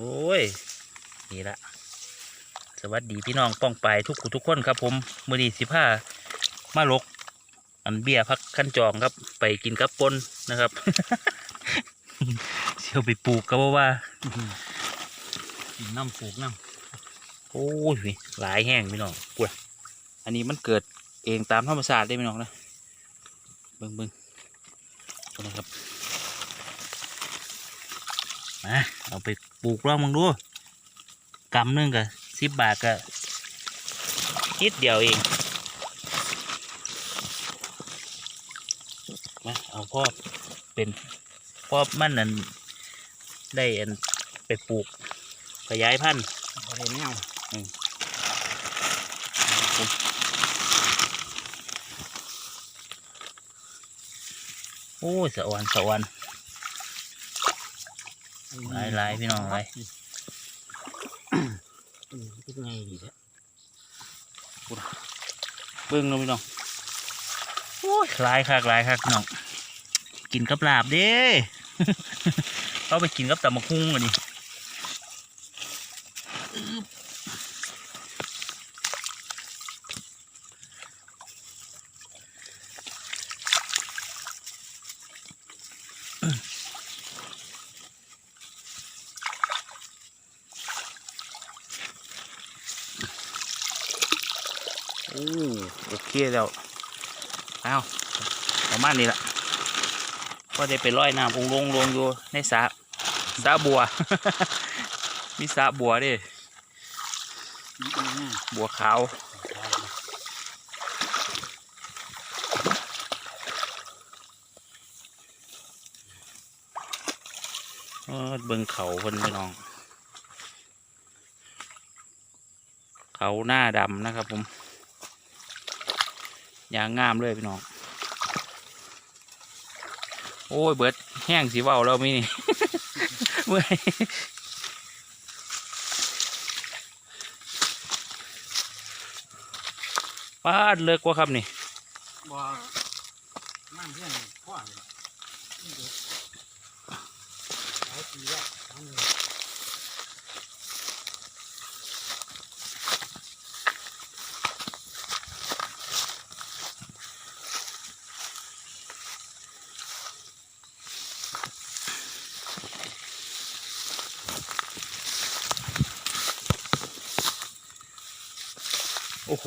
โอ้ย นี่ละ สวัสดีพี่น้องป้องไปายทุกคนทุกคนครับผมมือดีสิผ้ามาลก อันเบียร์พักขั้นจองครับ ไปกินกับปนนะครับเชี่ยวไปปลูกก็ว่าว่ากินน้ำปลูกน้โอ้ยหลายแห้งพี่น้องปวดอันนี้มันเกิดเองตามธรรมชาติได้พี่น้องนะเบิ้งเบิ้งดูนะครับ มาเอาไปปลูกลองมึงดูกำหนึงกับสิบบาทก็นิดเดียวเองมาเอาพ่อเป็นพ่อมันนั่นได้อันไปปลูกขยายพันธุ์ำเอาไปแนวโอ้ยสะออนสะออน หลายหลายพี่น้องเลยอืมเป็นไงดีแท้เบิ้งเลยพี่น้องโอ้ยหลายคักหลายคักน้อง กินกับลาบเด้เขาไปกินกับตำมะคุ้งอันนี้ โอ้โอเคแล้วเอาประมาณนี้ละก็ได้ไปร้อยน้ำองลงลงอยู่ในสระสระบัว มีสระบัวด้นี่นะบัวขาวเออเบิ่งเขาเพิ่นพี่น้อง เขาหน้าดำนะครับผม อย่างงามเลยพี่น้อง โอ้ยเบิดแห้งสีเบาแล้วมีนี่เมื่อยปาดเลิกว่าครับนี่บ่น้ำเพื่อนพ่อนี่หลายปีแล้ว โอ้โห